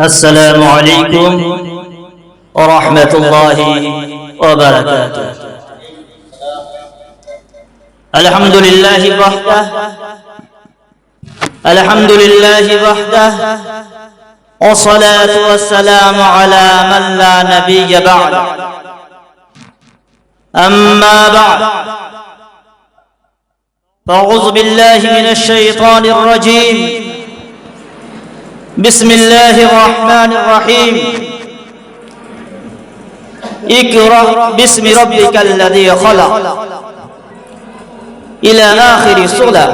السلام عليكم ورحمة الله وبركاته. الحمد لله وحده الحمد لله وحده والصلاة والسلام على من لا نبي بعد. أما بعد فأعوذ بالله من الشيطان الرجيم. بسم الله الرحمن الرحيم. اقرأ باسم ربك الذي خلق إلى آخر الصلاة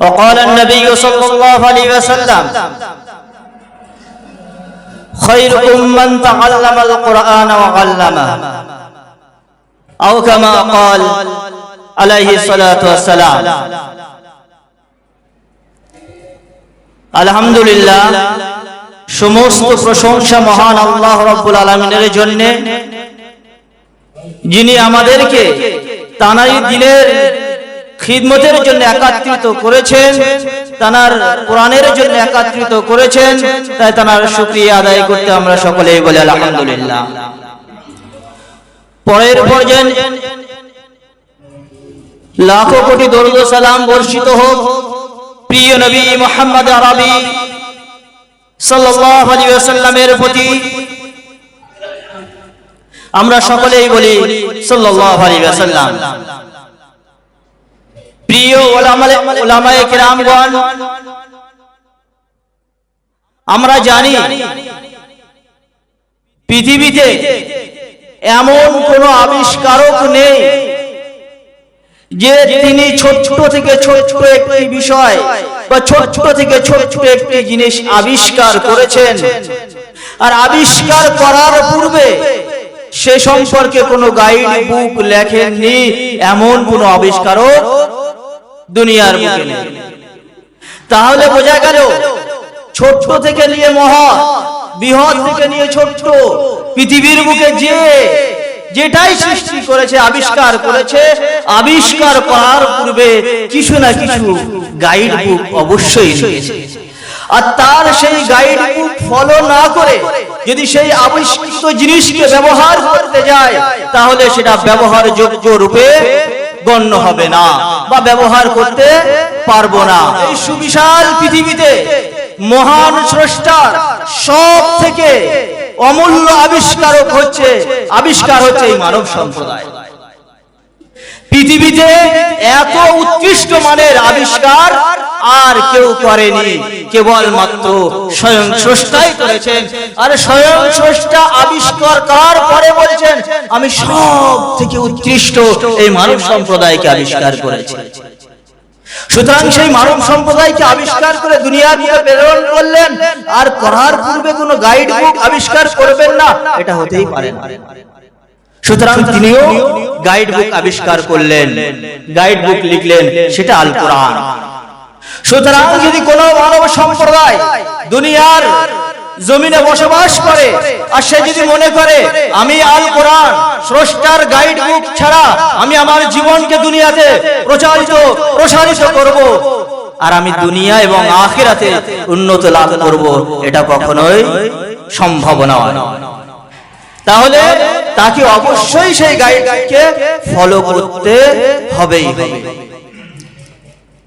وقال النبي صلى الله عليه وسلم خيركم من تعلم القرآن وعلمه. أو كما قال عليه الصلاة والسلام আলহামদুলিল্লাহ, সমস্ত প্রশংসা মহান আল্লাহ রব্বুল আলমিনের জন্য। যিনি আমাদেরকে তানারি দিনের খিদমতের জন্য একাত্রিত করেছেন, তানার কোরআনের জন্য একাত্রিত করেছেন, তাই তানার শুক্রিয়া আদায় করতে আমরা সকলেই বলে আলহামদুলিল্লাহ। পরের পর্যায়ে লাখো কোটি দরুদ সালাম বর্ষিত হোক। প্রিয় নবী মোহাম্মদ আরবি ওয়াসাল্লামের প্রতি আমরা সকলেই বলি কিরামগণ, আমরা জানি পৃথিবীতে এমন কোন আবিষ্কারক নেই যে তিনি ছোট্ট থেকে ছোট্ট একটি বিষয় বা ছোট্ট থেকে ছোট্ট একটি জিনিস আবিষ্কার করেছেন। আর আবিষ্কার করার পূর্বে সে সম্পর্কে কোনো গাইড বুক লেখেননি, এমন কোনো আবিষ্কারক দুনিয়ার বুকে নেই। তাহলে বোঝা গেল, ছোট্ট থেকে নিয়ে মহা বৃহৎ থেকে নিয়ে ছোট্ট, পৃথিবীর বুকে যে যেটাই সৃষ্টি করেছে, আবিষ্কার করেছে, আবিষ্কার করার পূর্বে কিছু না কিছু গাইড বুক অবশ্যই আর তার সেই গাইড বুক ফলো না করে যদি সেই আবিষ্কৃত জিনিসকে ব্যবহার করতে যায়, তাহলে সেটা ব্যবহারযোগ্য রূপে গণ্য হবে না বা ব্যবহার করতে পারব না। এই সুবিশাল পৃথিবীতে মহান স্রষ্টার সব থেকে অমূল্য আবিষ্কারক হচ্ছে, আবিষ্কার হচ্ছে এই মানব সম্প্রদায়। পৃথিবীতে এত উৎকৃষ্ট মানের আবিষ্কার আর কেউ করেনি কেবল মাত্র স্বয়ং স্রষ্টাই করেছেন। আর স্বয়ং স্রষ্টা আবিষ্কার করার পরে বলছেন, আমি সব থেকে উৎকৃষ্ট এই মানব সম্প্রদায়কে আবিষ্কার করেছি। সুতরাং সেই মানব সম্প্রদায়কে আবিষ্কার করে দুনিয়ার বুকে প্রেরণ করলেন, আর করার পূর্বে কোনো গাইড বুক আবিষ্কার করবেন না, এটা হতেই পারে না। সুতরাং তিনিও গাইড বুক আবিষ্কার করলেন গাইড বুক লিখলেন, সেটা আল কোরআন সুতরাং যদি কোনো মানব সম্প্রদায় দুনিয়ার জমিনে বসবাস করে। আর সে যদি মনে করে, আমি আল কোরআন, স্রষ্টার গাইড বুক ছাড়া আমি আমার জীবনকে দুনিয়াতে প্রচারিত, প্রসারিত করব, আর আমি দুনিয়া এবং আখিরাতে উন্নত লাভ করব, এটা কখনোই সম্ভব নয়। তাহলে তাকে অবশ্যই সেই গাইডকে ফলো করতে হবেই। হবে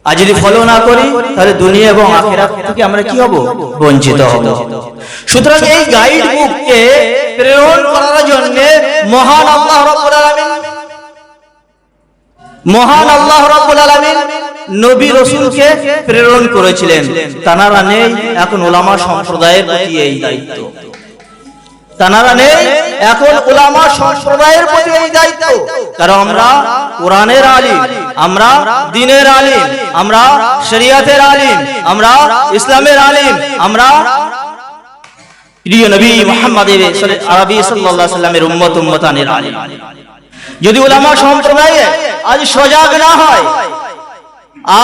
আর যদি ফলো না করি, তাহলে দুনিয়া এবং আখেরাত থেকে আমরা কি হব? বঞ্চিত হব। সুতরাং এই গাইড বুককে প্রেরণ করার জন্য মহান আল্লাহ রাব্বুল আলামিন, মহান আল্লাহ রাব্বুল আলামিন নবী রাসূলকে প্রেরণ করেছিলেন। তানারা নেই, এখন ওলামা সম্প্রদায়ের প্রতি এই দায়িত্ব। তানারা নেই, এখন ওলামা সম্প্রদায়ের প্রতি এই দায়িত্ব। কারণ আমরা কোরআনের আলিম। আমরা দিনের আলিম, আমরা শরিয়াতের আলিম, আমরা ইসলামের আলিম, আমরা প্রিয় নবী মুহাম্মদের আরবি সাল্লাল্লাহু সাল্লামের উম্মত, উম্মতানের আলিম। যদি ওলামা সম্প্রদায়ে আজ সজাগ না হয়,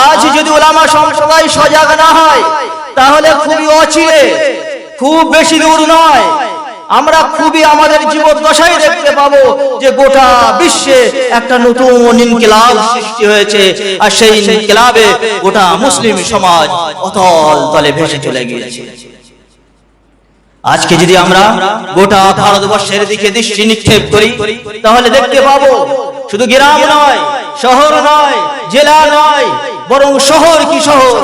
আজ যদি ওলামা সম্প্রদায় সজাগ না হয়, তাহলে খুবই অচিরে, খুব বেশি দূর নয়। আমরা খুবই আমাদের জীবদ্দশায় দেখতে পাবো যে গোটা বিশ্বে একটা নতুন ইনকিলাব সৃষ্টি হয়েছে। আর সেই ইনকিলাবে গোটা মুসলিম সমাজ অতল তলে ভেসে চলে গিয়েছে। আজকে যদি আমরা গোটা ভারতবর্ষের দিকে দৃষ্টি নিক্ষেপ করি, তাহলে দেখতে পাবো শুধু গ্রাম নয়, শহর নয়, জেলা নয়, বরং শহর কি শহর,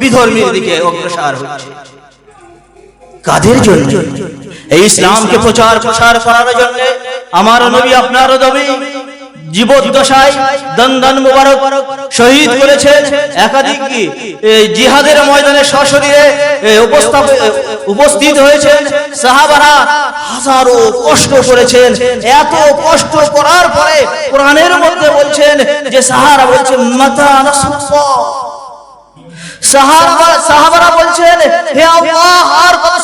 বিধর্মীর দিকে অগ্রসর হচ্ছে। কাদের জন্য? এই ইসলামকে প্রচার প্রসার করার জন্য আমার নবী, আপনার নবী জীবদ্দশায় মধ্যে বলছেন যে সাহারা বলছেন মাতা সাহাবা-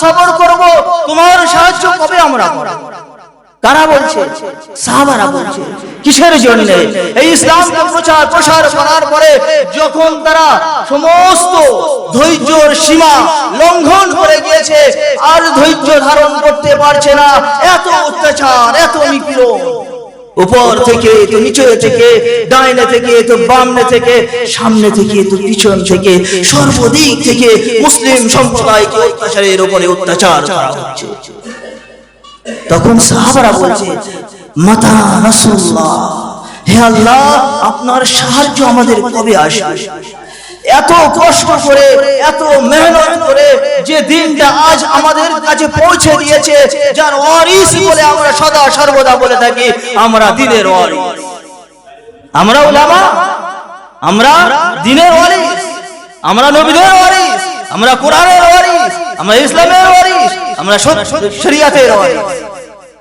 সবর করব? তোমার সাহায্য কবে আমরা কারা বলছে? সাহাবারা বলছে। কিসের জন্য? এই ইসলামকে প্রচার প্রসার করার পরে যখন তারা সমস্ত ধৈর্যর সীমা লঙ্ঘন করে গিয়েছে, আর ধৈর্য ধারণ করতে পারছে না। এত অত্যাচার, এত নিপীড়ন। উপর থেকে তো নিচে থেকে, ডাইনে থেকে তো বামনে থেকে, সামনে থেকে তো পিছন থেকে, সর্বদিক থেকে মুসলিম সম্প্রদায়কে অত্যাচারের উপরে অত্যাচার করা হচ্ছে। তখন সাহাবারা বলছে, মাতা রাসূলুল্লাহ, হে আল্লাহ, আপনার সাহায্য আমাদের কবে আসবে? এত কষ্ট করে, এত মেহনত করে যে দিনটা আজ আমাদের কাছে পৌঁছে দিয়েছে, যার ওয়ারিস বলে আমরা সদা সর্বদা বলে থাকি, আমরা দিনের ওয়ারিস আমরা উলামা, আমরা দিনের ওয়ারিস আমরা নবীদের ওয়ারিস আমরা কোরআনের ওয়ারিস আমরা ইসলামের ওয়ারিস আমরা শরিয়াতের ওয়ারিস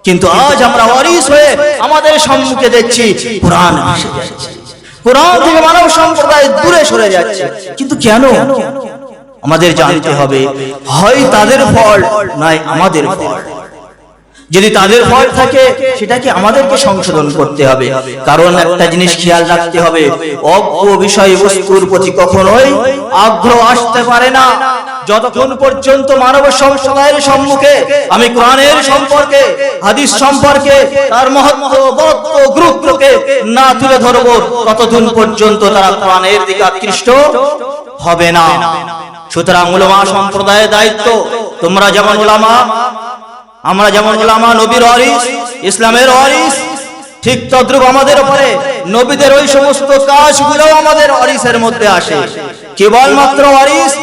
কিন্তু আজ আমরা ওয়ারিস হয়ে আমাদের সম্মুখে দেখছি, কোরআন যাচ্ছে কোরআন থেকে মানব সম্প্রদায় দূরে সরে যাচ্ছে। কিন্তু কেন? আমাদের জানতে হবে হয় তাদের ফল নয় আমাদের ফল। যদি তাদের ফল থাকে সেটাকে আমাদেরকে সংশোধন করতে হবে। কারণ একটা জিনিস খেয়াল রাখতে হবে। অজ্ঞ বিষয় বস্তুর প্রতি কখনোই আগ্রহ আসতে পারে না। যতক্ষণ পর্যন্ত মানব সম্প্রদায়ের সম্মুখে আমি কোরআনের সম্পর্কে হাদিস সম্পর্কে তার মহত্ব বরত্ব গুরুত্বকে না তুলে ধরবো ততদিন পর্যন্ত তারা কোরআনের দিকে আকৃষ্ট হবে না। সুতরাং উলামা সম্প্রদায়ের দায়িত্ব। তোমরা যেমন উলামা আমরা যেমন ওলামা নবীর ওয়ারিস, ইসলামের ওয়ারিস, ঠিক তদ্রুপ আমাদের উপরে, নবীদের ওই সমস্ত কাজগুলো আমাদের অরিসের মধ্যে আসে। কেবলমাত্র ওয়ারিস,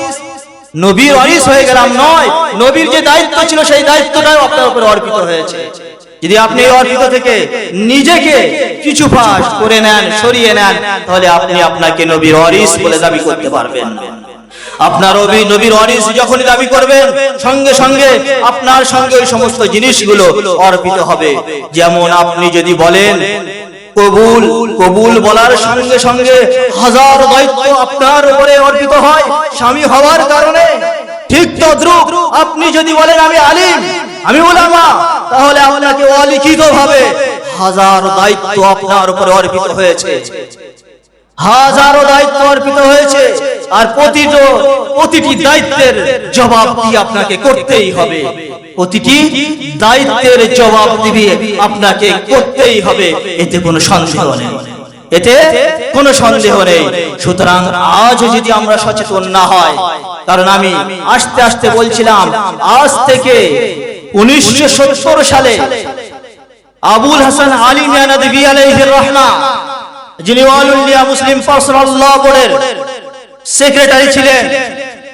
নবীর ওয়ারিস হয়ে গেলাম নয়, নবীর যে দায়িত্ব ছিল সেই দায়িত্বটাও আপনার উপরে অর্পিত হয়েছে। যদি আপনি অর্পিত থেকে নিজেকে কিছু ফাঁস করে নেন, সরিয়ে নেন, তাহলে আপনি আপনাকে নবীর ওয়ারিস বলে দাবি করতে পারবেন। আপনার অবি নবীর অরিস যখনই দাবি করবেন, সঙ্গে সঙ্গে আপনার সঙ্গে ওই সমস্ত জিনিসগুলো অর্পিত হবে। যেমন আপনি যদি বলেন, কবুল কবুল বলার সঙ্গে সঙ্গে হাজার দায়িত্ব আপনার উপরে অর্পিত হয় স্বামী হওয়ার কারণে। ঠিক তদ্রুপ আপনি যদি বলেন, আমি আলিম, আমি উলামা, তাহলে আপনাকে অলিখিত ভাবে হাজার দায়িত্ব আপনার উপরে অর্পিত হয়েছে। হাজারো দায়িত্ব অর্পিত হয়েছে। আর প্রতিটো দায়িত্বের জবাব দিয়ে আপনাকে করতেই হবে? প্রতিটি দায়িত্বের জবাব দিবে আপনাকে করতেই হবে। এতে কোনো সন্দেহ নেই। এতে কোনো সন্দেহ নেই। সুতরাং আজ যদি আমরা সচেতন না হয়, কারণ আমি আস্তে আস্তে বলছিলাম, আজ থেকে উনিশশো সালে আবুল হাসান আলী মিয়ানদী আলাইহির রহমা, যিনি ওয়ালুল্লিয়া মুসলিম পার্সোনাল ল বোর্ডের সেক্রেটারি ছিলেন।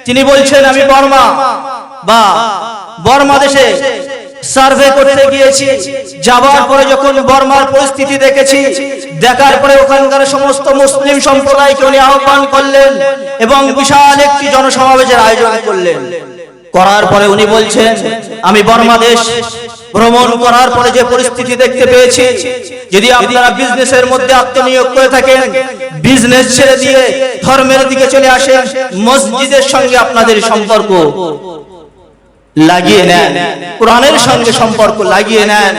তিনি বলছেন, আমি বর্মা। বা, বর্মা দেশে সার্ভে করতে গিয়েছি। যাবার পরে যখন বর্মার পরিস্থিতি দেখেছি, দেখার পরে ওখানকার সমস্ত মুসলিম সম্প্রদায়কে উনি আহ্বান করলেন এবং বিশাল একটি জনসমাবেশের আয়োজন করলেন। করার পরে উনি বলছেন, আমি বর্মাদেশ ভ্রমণ করার পরে যে পরিস্থিতি দেখতে পেয়েছি, যদি আপনারা বিজনেসের মধ্যে আত্মনিয়োগ করে থাকেন, বিজনেস ছেড়ে দিয়ে ধর্মের দিকে চলে আসে মসজিদের সঙ্গে আপনাদের সম্পর্ক লাগিয়ে নেন, কোরআনের সঙ্গে সম্পর্ক লাগিয়ে নেন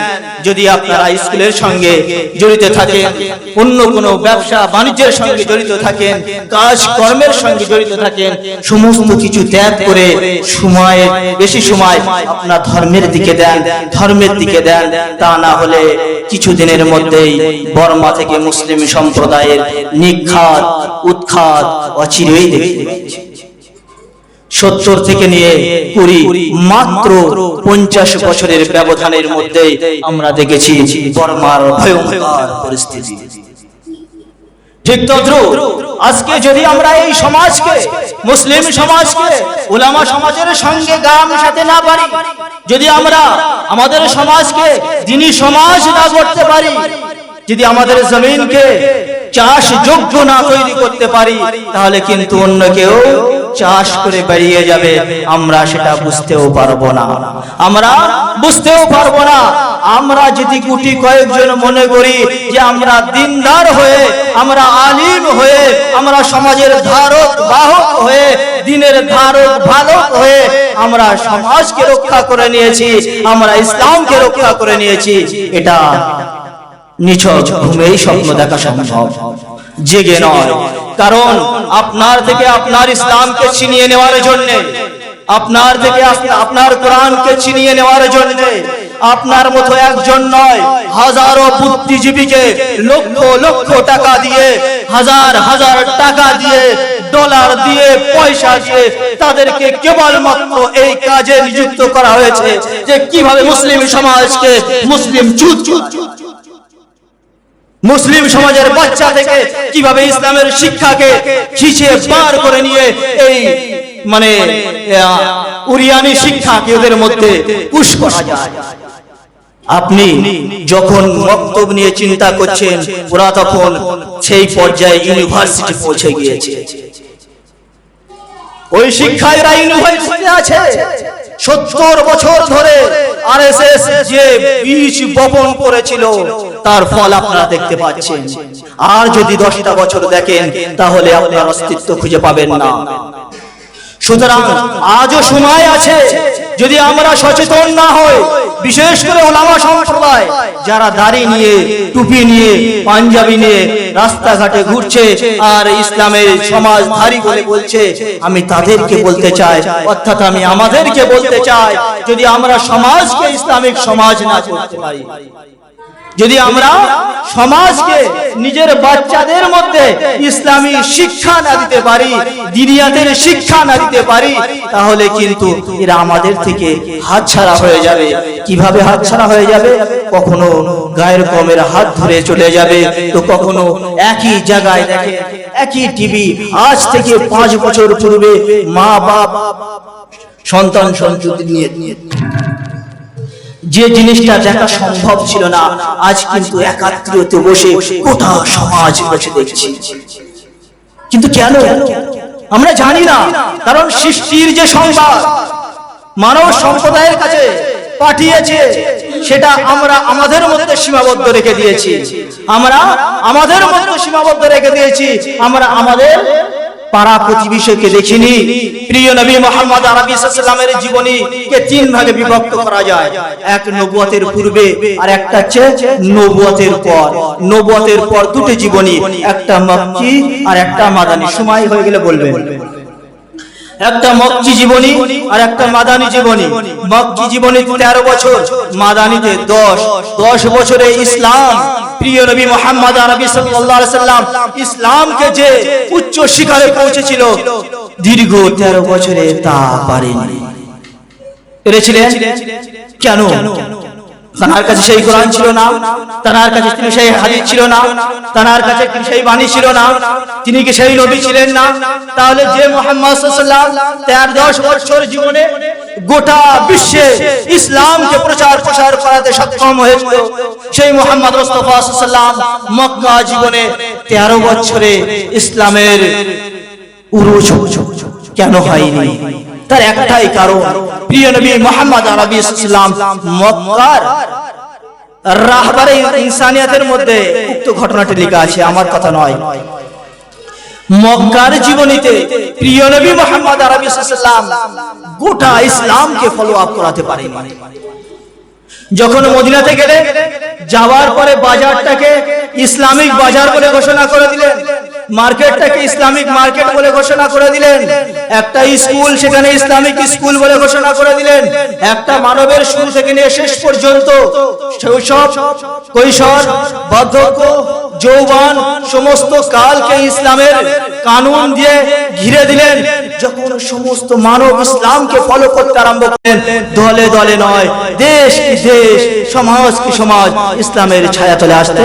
যদি আপনারা স্কুলের সঙ্গে জড়িত থাকেন, অন্য কোনো ব্যবসা বাণিজ্যের সঙ্গে জড়িত থাকেন কাজ কর্মের সঙ্গে জড়িত থাকেন, সমস্ত কিছু ত্যাগ করে সময়, বেশি সময় আপনার ধর্মের দিকে দেন, ধর্মের দিকে দেন, তা না হলে কিছুদিনের মধ্যেই বর্মা থেকে মুসলিম সম্প্রদায়ের নিখাত, উৎখাত, অচিরেই দেখতে পাচ্ছি সত্তর থেকে নিয়ে কুড়ি, মাত্র পঞ্চাশ বছরের ব্যবধানের মধ্যে আমরা দেখেছি পরিস্থিতি। ঠিক তদ্রুপ আজকে যদি আমরা এই সমাজকে, মুসলিম সমাজকে সমাজের সঙ্গে না পারি, যদি আমরা আমাদের সমাজকে দিনী সমাজ না করতে পারি, যদি আমাদের জমিনকে চাষ যোগ্য না তৈরি করতে পারি, তাহলে কিন্তু অন্য কেউ চাষ করে বেরিয়ে যাবে, আমরা সেটা বুঝতেও পারব না। আমরা বুঝতেও পারব না। আমরা যদি গুটি কয়েকজন মনে করি যে আমরা দিনদার হয়ে, আমরা আলিম হয়ে, আমরা সমাজের ধারক, বাহক হয়ে, দিনের ধারক, ভালক হয়ে আমরা সমাজকে রক্ষা করে নিয়েছি, আমরা ইসলামকে রক্ষা করে নিয়েছি, এটা নিছক ঘুমেই স্বপ্ন দেখা সম্ভব। জেগে নয়। কারণ আপনার থেকে আপনার ইসলামকে ছিনিয়ে নেওয়ার জন্য, আপনার থেকে আপ- আপনার কোরআনকে ছিনিয়ে নেওয়ার জন্য, আপনার মতো একজন নয়, হাজারো বুদ্ধিজীবীকে লক্ষ লক্ষ টাকা দিয়ে, হাজার হাজার টাকা দিয়ে, ডলার দিয়ে, পয়সা দিয়ে তাদেরকে কেবলমাত্র এই কাজে নিযুক্ত করা হয়েছে যে কীভাবে মুসলিম সমাজকে মুসলিম চুত চুত মুসলিম সমাজের বাচ্চা থেকে কীভাবে ইসলামের শিক্ষাকে খিচে বার করে নিয়ে এই মানে উরিয়ানি শিক্ষাকে ওদের মধ্যে আপনি যখন বক্তব্য নিয়ে চিন্তা করছেন, ওরা তখন সেই পর্যায়ে ইউনিভার্সিটি পৌঁছে গিয়েছে। ওই শিক্ষায় ইউনিভার্সিটি আছে। সত্তর বছর ধরে আর যে বীজ বপন করেছিল, তার ফল আপনারা দেখতে পাচ্ছেন। আর যদি দশটা বছর দেখেন, তাহলে আপনার অস্তিত্ব খুঁজে পাবেন না। সুতরাং আজও সময় আছে, যদি আমরা সচেতন না হই, বিশেষ করে ওলামা সম্প্রদায়, যারা দাড়ি নিয়ে, টুপি নিয়ে, পাঞ্জাবি নিয়ে রাস্তাঘাটে ঘুরছে, আর ইসলামের সমাজ ধারী বলে বলছে, আমি তাদেরকে বলতে চাই, অর্থাৎ আমি আমাদেরকে বলতে চাই, যদি আমরা সমাজকে ইসলামিক সমাজ না করতে পারি। যদি আমরা সমাজকে নিজের বাচ্চাদের মধ্যে ইসলামী শিক্ষা না দিতে পারি দিনিয়াদের শিক্ষা না দিতে পারি, তাহলে কিন্তু এরা আমাদের থেকে হাতছাড়া হয়ে যাবে। কীভাবে হাতছাড়া হয়ে যাবে? কখনো গায়ের কমের হাত ধরে চলে যাবে। তো কখনো একই জায়গায় দেখে, একই টিভি আজ থেকে পাঁচ বছর পূর্বে মা বাপ সন্তান সন্ততি নিয়ে যে জিনিসটা দেখা সম্ভব ছিল না, আজ কিন্তু একাত্রিত বসে গোটা সমাজ বসে দেখছি। কিন্তু কেন? আমরা জানি না, কারণ সৃষ্টির যে সংবাদ মানব সম্প্রদায়ের কাছে পাঠিয়েছে, সেটা আমরা আমাদের মধ্যে সীমাবদ্ধ রেখে দিয়েছি। আমরা আমাদের মধ্যে সীমাবদ্ধ রেখে দিয়েছি, আমরা আমাদের পাড়া প্রতিবেশীকে দেখিনি। প্রিয় নবী মোহাম্মদ আরবি সাল্লামের জীবনী কে তিন ভাগে বিভক্ত করা যায়। এক নবুয়তের পূর্বে আর একটা হচ্ছে নবুয়তের পর। নবুয়তের পর দুটি জীবনী, একটা মক্কি আর একটা মাদানী। সময় হয়ে গেলে বলবেন একটা মক্কি জীবনী আর একটা মাদানী জীবনী। মক্কি জীবনী তেরো বছর, মাদানীতে দশ। দশ বছরে ইসলাম প্রিয় নবী মোহাম্মদ আরবি সাল্লাম ইসলামকে যে উচ্চ শিখরে পৌঁছেছিল, দীর্ঘ তেরো বছরে তা পারেনি কেন? তার কাছে সেই কোরআন ছিল না, তার কাছে তিনি সেই হাদিস ছিল না, তার কাছে সেই বাণী ছিল না, তিনি কি সেই নবী ছিলেন না? তাহলে যে মোহাম্মদ তার 10 বছর জীবনে গোটা বিশ্বে ইসলামকে প্রচার প্রসার করাতে সক্ষম হয়েছিল সেই মোহাম্মদ ওয়াসাল্লাম মক্কা জীবনে 13 বছরে ইসলামের উরুজ কেন হয়নি? তার একটাই কারণ, প্রিয় নবী মোহাম্মদ আরবি ইসলাম মক্কার রাহবারে ইনসানিয়াতের মধ্যে উক্ত ঘটনাটি লেখা আছে, আমার কথা নয়। মক্কার জীবনীতে প্রিয় নবী মোহাম্মদ আরবি গোটা ইসলামকে ফলো আপ করাতে পারে যখন মদিনাতে গেলে যাওয়ার পরে বাজারটাকে ইসলামিক বাজার বলে ঘোষণা করে দিলেন। মার্কেটটাকে ইসলামিক মার্কেট বলে ঘোষণা করে দিলেন। একটা স্কুল সেখানে ইসলামিক স্কুল বলে ঘোষণা করে দিলেন। একটা মানবের শুরু থেকে নিয়ে শেষ পর্যন্ত শৈশব কৈশোর বার্ধক্য যৌবান সমস্ত কালকে ইসলামের কানুন দিয়ে ঘিরে দিলেন। যখন সমস্ত মানব ইসলামকে ফলো করতে আরম্ভ করেন, দলে দলে নয়, দেশ কি দেশ, সমাজ কি সমাজ, ইসলামের ছায়াতলে আসতে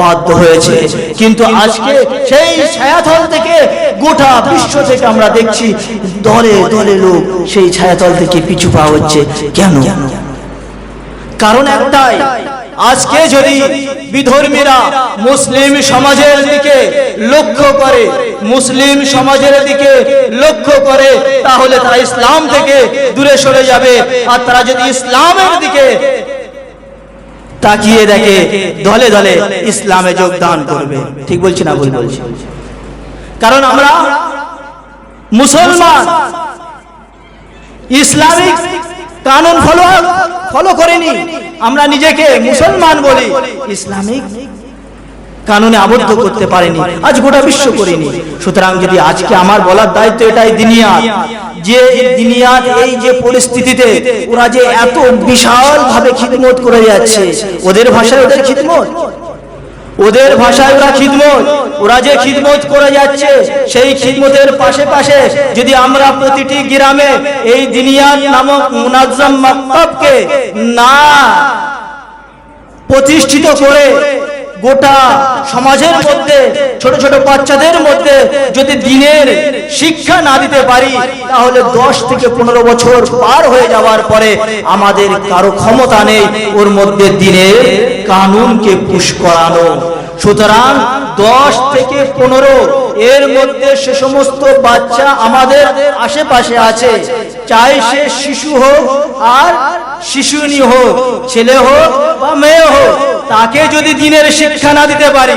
বাধ্য হয়েছে। কিন্তু আজকে সেই ছায়াতল থেকে গোটা বিশ্ব থেকে আমরা দেখছি, দলে দলে লোক সেই ছায়াতল থেকে পিছু পাওয়া হচ্ছে। কেন? কারণ একটাই, আজকে যদি বিধর্মীরা মুসলিম সমাজের দিকে লক্ষ্য করে, মুসলিম সমাজের দিকে লক্ষ্য করে, তাহলে তারা ইসলাম থেকে দূরে সরে যাবে। আর তারা যদি ইসলামের দিকে তাকিয়ে দেখে, দলে দলে ইসলামে যোগদান করবে। ঠিক বলছি না ভুল বলছি? কারণ আমরা মুসলমান, ইসলামিক কানুন ফলো ফলো করিনি। আমরা নিজেকে মুসলমান বলি, ইসলামিক কানুনে আবদ্ধ করতে পারেনি। আজ গোটা বিশ্ব করিনি। সুতরাং যদি আজকে আমার বলার দায়িত্ব এটাই দিনিয়াত, যে দিনিয়াত এই যে পরিস্থিতিতে ওরা যে এত বিশাল ভাবে খিদমত করে যাচ্ছে, ওদের ভাষায় ওদের খিদমত? ওদের ভাষায় ওরা খিদমত। ওরা যে খিদমত করে যাচ্ছে সেই খিদমতের পাশে পাশে যদি আমরা প্রতিটি গ্রামে এই দিনিয়ান নামক মুনাজ্জাম মাকতাবকে না প্রতিষ্ঠিত করে গোটা সমাজের মধ্যে, ছোট ছোট বাচ্চাদের মধ্যে যদি দিনের শিক্ষা না দিতে পারি, তাহলে দশ থেকে পনেরো বছর পার হয়ে যাওয়ার পরে আমাদের কারও ক্ষমতা নেই, ওর মধ্যে দিনের কানুনকে পুশ করানো। সুতরাং দশ থেকে পনেরো, এর মধ্যে সে সমস্ত বাচ্চা আমাদের আশেপাশে আছে। চাই সে শিশু হোক আর শিশুনি হোক, ছেলে হোক বা মেয়ে হোক। তাকে যদি দিনের শিক্ষা না দিতে পারি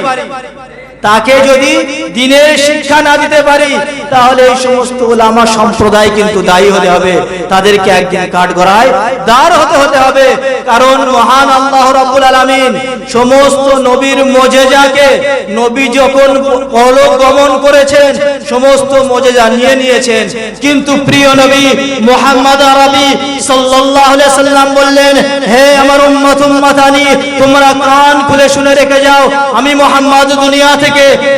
তাকে যদি দিনের শিক্ষা না দিতে পারি তাহলে এই সমস্ত ওলামা সম্প্রদায় কিন্তু দায়ী হতে হবে। তাদেরকে একদিন কাঠ গড়ায় দাঁড় হতে হতে হবে। কারণ মহান আল্লাহ রাব্বুল আলামিন সমস্ত নবীর মজেজাকে নবী যখন পরলোক গমন করেছেন সমস্ত মজেজা নিয়ে নিয়েছেন। কিন্তু প্রিয় নবী মোহাম্মদ আরবি সাল্লাল্লাহু আলাইহি সাল্লাম বললেন হে আমার উম্মত উম্মতানি তোমরা কান খুলে শুনে রেখে যাও। আমি মোহাম্মদ দুনিয়া থেকে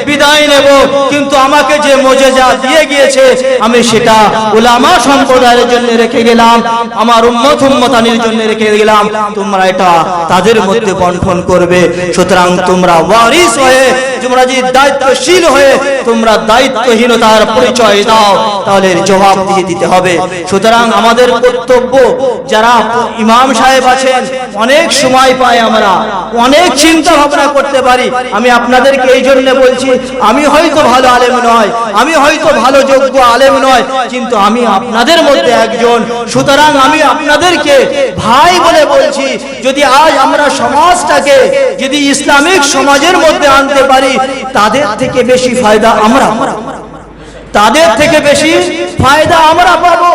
বিদায় নেব। কিন্তু আমাকে যে মজেজা দিয়ে গিয়েছে, আমি সেটা ওলামা সম্প্রদায়ের জন্য রেখে গেলাম, আমার উন্মত উম্মতানির জন্য রেখে গেলাম। তোমরা এটা তাদের মধ্যে বন্টন করবে। সুতরাং তোমরা ওয়ারিস হয়ে তোমরা যে দায়িত্বশীল হয়ে তোমরা দায়িত্বহীনতার পরিচয় দাও, তাহলে জবাব দিয়ে দিতে হবে। সুতরাং আমাদের কর্তব্য, যারা ইমাম সাহেব আছেন, অনেক সময় পাই আমরা, অনেক চিন্তা ভাবনা করতে পারি। আমি আপনাদেরকে এই জন্য বলছি, আমি হয়তো ভালো আলেম নয়, আমি হয়তো ভালো যোগ্য আলেম নয়, কিন্তু আমি আপনাদের মধ্যে একজন। সুতরাং আমি আপনাদেরকে ভাই বলে বলছি, যদি আজ আমরা সমাজটাকে, যদি ইসলামিক সমাজের মধ্যে আনতে পারি তাদের থেকে বেশি ফায়দা আমরা তাদের থেকে বেশি ফায়দা আমরা পাবো।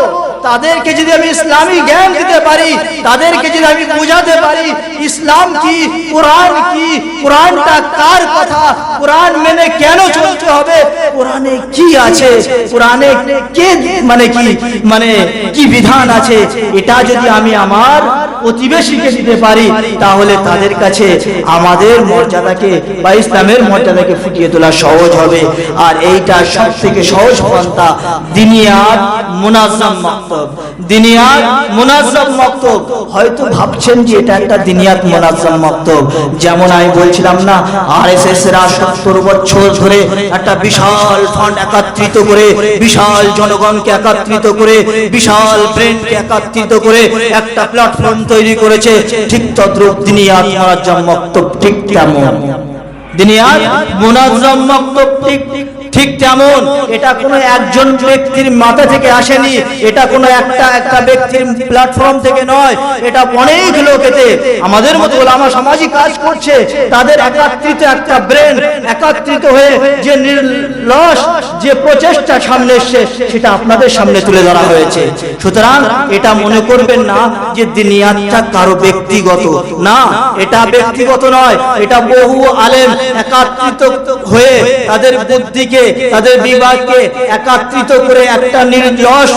তাদেরকে যদি আমি ইসলামী জ্ঞান দিতে পারি, তাদেরকে যদি আমি বোঝাতে পারি, ইসলাম কি, কোরআন কি, কোরআনটা কার কথা, কোরআন মেনে কেন চলতে হবে, কোরআনে কি আছে, কোরআনে কে মানে কি মানে কি বিধান আছে, এটা যদি আমি আমার প্রতিবেশীকে দিতে পারি, তাহলে তাদের কাছে আমাদের মর্যাদাকে বা ইসলামের মর্যাদাকে ফুটিয়ে তোলা সহজ হবে। আর এইটা সব থেকে সহজ পন্থা, দিনিয়াত মুনাজ্জাম মক্তব। দিনিয়াত মুনাজ্জাম মক্তব। হয়তো ভাবছেন যে এটা একটা দিনিয়াত মুনাজ্জাম মক্তব। যেমন আমি বলছিলাম না, আরএসএস এরা 70 বছর ধরে একটা বিশাল ফান্ড একত্রিত করে, বিশাল জনগণকে একত্রিত করে, বিশাল ব্রেনকে একত্রিত করে একটা প্ল্যাটফর্ম তৈরি করেছে ঠিক তদ্রুপ দিনিয়াত মুনাজ্জাম মক্তব ঠিক তেমন। দিনিয়াত মক্তব ঠিক ঠিক তেমন, এটা কোনো একজন ব্যক্তির মাথা থেকে আসেনি, এটা কোনো একটা একটা ব্যক্তির প্ল্যাটফর্ম থেকে নয়, এটা অনেক লোকেতে আমাদের মতো ওলামা সামাজিক কাজ করছে, তাদের একাত্রিত একটা ব্রেন, একাত্রিত হয়ে যে নির্লস, যে প্রচেষ্টা সামনে এসছে, সেটা আপনাদের সামনে তুলে ধরা হয়েছে। সুতরাং এটা মনে করবেন না যে দিনিয়াতটা কারও ব্যক্তিগত। না, এটা ব্যক্তিগত নয়, এটা বহু আলেম একাত্রিত হয়ে তাদের বুদ্ধিকে তাদের বিবাদকে একাত্রিত করে একটা নির্লস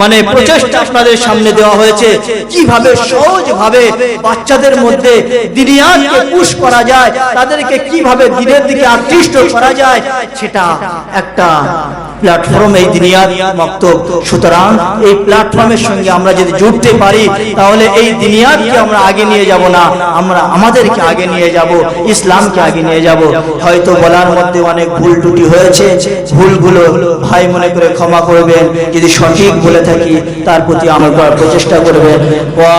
মানে প্রচেষ্টা আপনাদের সামনে দেওয়া হয়েছে। কীভাবে সহজ ভাবে বাচ্চাদের মধ্যে দিনিয়াতকে পুশ করা যায়, তাদেরকে কীভাবে দিনের দিকে আকৃষ্ট করা যায়, সেটা একটা প্ল্যাটফর্ম এই সুতরাং এই প্ল্যাটফর্মের সঙ্গে আমরা যদি জুড়তে পারি, তাহলে এই আমরা আগে নিয়ে যাব না, আমরা আমাদেরকে আগে নিয়ে যাব, ইসলামকে আগে নিয়ে যাব। হয়তো বলার মধ্যে অনেক ভুল ত্রুটি হয়েছে, ভুলগুলো ভাই মনে করে ক্ষমা করবেন, যদি সঠিক বলে থাকি তার প্রতি আমার প্রচেষ্টা করবে। ওয়া